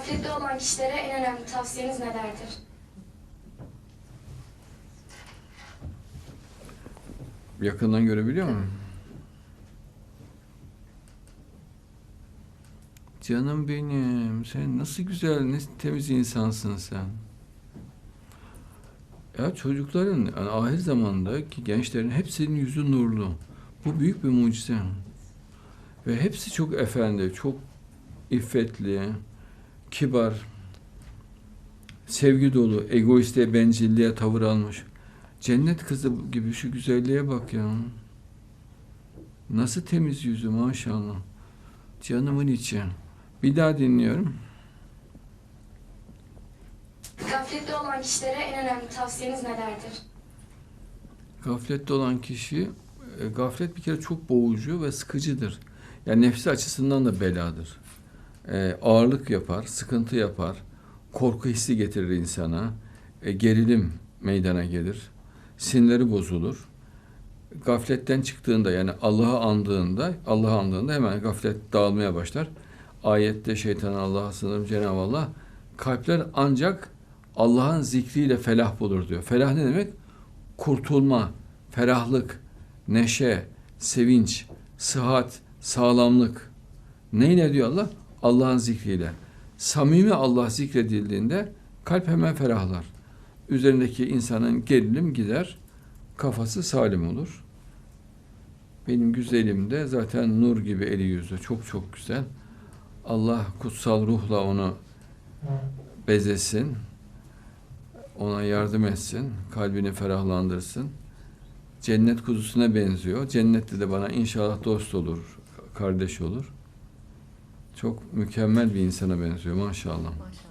Gaflette olan kişilere en önemli tavsiyeniz nelerdir? Yakından görebiliyor musun? Canım benim, sen nasıl güzel, ne temiz insansın sen. Ya çocukların, yani ahir zamandaki gençlerin hepsinin yüzü nurlu. Bu büyük bir mucize. Ve hepsi çok efendi, çok iffetli, kibar, sevgi dolu, egoiste, bencilliğe tavır almış. Cennet kızı gibi şu güzelliğe bak ya. Nasıl temiz yüzü maşallah. Canımın içi. Bir daha dinliyorum. Gaflette olan kişilere en önemli tavsiyeniz nelerdir? Gaflette olan kişi, e, gaflet bir kere çok boğucu ve sıkıcıdır. Yani nefsi açısından da beladır. E, ağırlık yapar, sıkıntı yapar, korku hissi getirir insana, e, gerilim meydana gelir, sinirleri bozulur. Gafletten çıktığında yani Allah'ı andığında, Allah'ı andığında hemen gaflet dağılmaya başlar. Ayette şeytan Allah'a sınırım Cenab-ı Allah kalpler ancak Allah'ın zikriyle felah bulur diyor. Felah ne demek? kurtulma, ferahlık, neşe, sevinç, sıhhat, sağlamlık. Neyle diyor Allah? Allah'ın zikriyle. Samimi Allah zikredildiğinde kalp hemen ferahlar. Üzerindeki insanın gerilim gider, kafası salim olur. Benim güzelim de zaten nur gibi eli yüzü çok çok güzel. Allah kutsal ruhla onu bezesin ona yardım etsin, kalbini ferahlandırsın. Cennet kuzusuna benziyor. Cennette de bana inşallah dost olur, kardeş olur. Çok mükemmel bir insana benziyor maşallah. Maşallah.